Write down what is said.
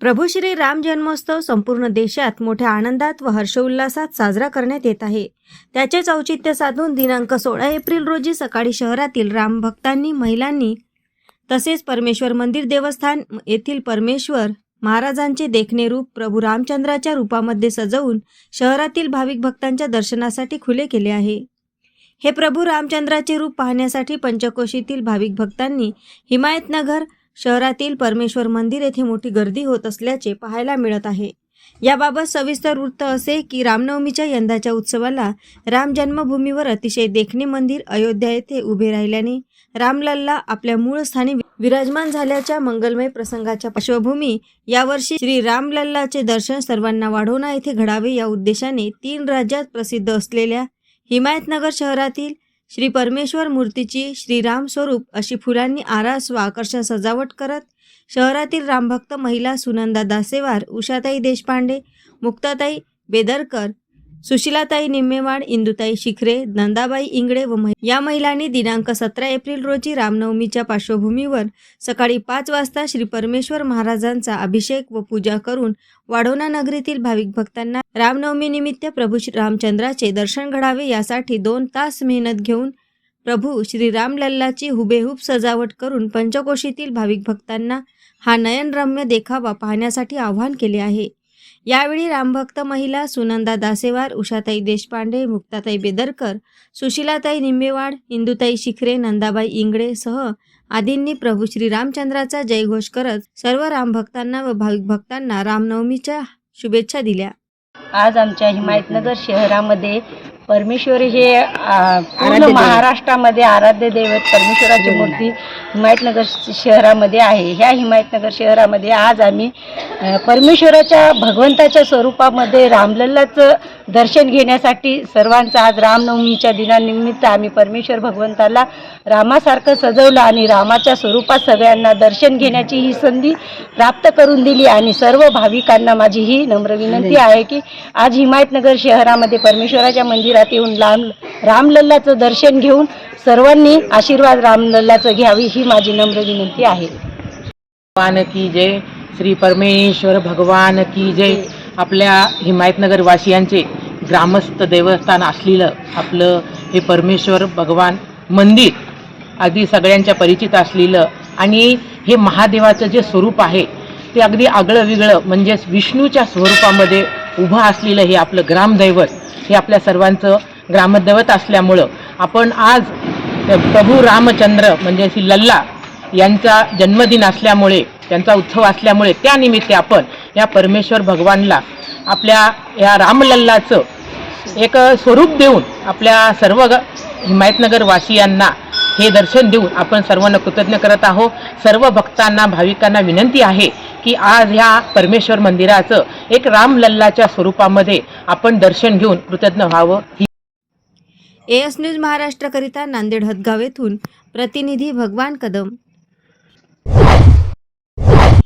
प्रभू श्री राम जन्मोत्सव संपूर्ण देशात मोठ्या आनंदात व हर्षोल्लासात साजरा करण्यात येत आहे. त्याचेच औचित्य साधून दिनांक सोळा एप्रिल रोजी सकाळी शहरातील रामभक्तांनी महिलांनी तसेच परमेश्वर मंदिर देवस्थान येथील परमेश्वर महाराजांचे देखणे रूप प्रभू रामचंद्राच्या रूपामध्ये सजवून शहरातील भाविक भक्तांच्या दर्शनासाठी खुले केले आहे. हे प्रभू रामचंद्राचे रूप पाहण्यासाठी पंचकोशीतील भाविक भक्तांनी हिमायतनगर शहरातील परमेश्वर मंदिर येथे मोठी गर्दी होत असल्याचे पाहायला मिळत आहे. याबाबत सविस्तर वृत्त असे की रामनवमीच्या यंदाच्या उत्सवाला राम जन्मभूमीवर अतिशय देखणे मंदिर अयोध्या येथे उभे राहिल्याने रामलल्ला आपल्या मूळ स्थानी विराजमान झाल्याच्या मंगलमय प्रसंगाच्या पार्श्वभूमी यावर्षी श्री रामलल्लाचे दर्शन सर्वांना वाढवणा येथे घडावे या उद्देशाने तीन राज्यात प्रसिद्ध असलेल्या हिमायतनगर शहरातील श्री परमेश्वर मूर्तीची श्रीराम स्वरूप अशी फुलांनी आरास व आकर्षण सजावट करत शहरातील रामभक्त महिला सुनंदा दासेवार उषाताई देशपांडे मुक्ताताई बेदरकर सुशिलाताई निम्मेवाड इंदुताई शिखरे नंदाबाई इंगडे व या महिलांनी दिनांक सतरा एप्रिल रोजी रामनवमीच्या पार्श्वभूमीवर सकाळी पाच वाजता श्री परमेश्वर महाराजांचा अभिषेक व पूजा करून वाढोणा नगरीतील भाविक भक्तांना रामनवमी निमित्त प्रभू श्री रामचंद्राचे दर्शन घडावे यासाठी दोन तास मेहनत घेऊन प्रभू श्री रामलल्लाची हुबेहूब सजावट करून पंचकोशीतील भाविक भक्तांना हा नयनरम्य देखावा पाहण्यासाठी आवाहन केले आहे. यावेळी रामभक्त महिला सुनंदा दासेवार उषाताई देशपांडे मुक्ताताई बेदरकर सुशिलाताई निंबेवाड इंदुताई शिखरे नंदाबाई इंगडे सह आदींनी प्रभू श्री रामचंद्राचा जयघोष करत सर्व रामभक्तांना व भाविक भक्तांना रामनवमीच्या शुभेच्छा दिल्या. आज आमच्या हिमायतनगर शहरामध्ये परमेश्वर हे आ, पूर्ण. महाराष्ट्रामध्ये आराध्य दैवत परमेश्वराची मूर्ती हिमायतनगर शहरामध्ये आहे. ह्या हिमायतनगर शहरामध्ये आज आम्ही अ, परमेश्वराच्या भगवंताच्या स्वरूपामध्ये रामलल्लाचं दर्शन घेण्यासाठी सर्वांचं आज रामनवमीच्या दिनानिमित्त आम्ही परमेश्वर भगवंताला रामासारखं सजवलं आणि रामाच्या स्वरूपात सगळ्यांना दर्शन घेण्याची ही संधी प्राप्त करून दिली आणि सर्व भाविकांना माझी ही नम्र विनंती आहे की आज हिमायतनगर शहरामध्ये परमेश्वराच्या मंदिरात येऊन राम रामलल्लाचं दर्शन घेऊन सर्वांनी आशीर्वाद रामलल्लाचं घ्यावी ही माझी नम्र विनंती आहे. भगवान की जय श्री परमेश्वर भगवान की जय. आपल्या हिमायतनगर वासियांचे ग्रामस्थ देवस्थान असलेलं आपलं हे परमेश्वर भगवान मंदिर अगदी सगळ्यांच्या परिचित असलेलं आणि हे महादेवाचं जे स्वरूप आहे ते अगदी आगळं वेगळं म्हणजेच विष्णूच्या स्वरूपामध्ये उभं असलेलं हे आपलं ग्रामदैवत हे आपल्या सर्वांचं ग्रामदैवत असल्यामुळं आपण आज प्रभू रामचंद्र म्हणजे श्री लल्ला यांचा जन्मदिन असल्यामुळे त्यांचा उत्सव असल्यामुळे त्यानिमित्त आपण या परमेश्वर भगवानला आपल्या या रामलल्लाचं एक स्वरूप देऊन आपल्या सर्व ग- हिमायतनगर वासियांना हे दर्शन देऊन आपण सर्वांना कृतज्ञ करत आहोत. सर्व भक्तांना भाविकांना विनंती आहे की आज ह्या परमेश्वर मंदिराचं एक रामलल्लाच्या स्वरूपामध्ये आपण दर्शन घेऊन कृतज्ञ व्हावं. एस एएस न्यूज महाराष्ट्रकरिता नांदेड हदगाव येथून प्रतिनिधी भगवान कदम.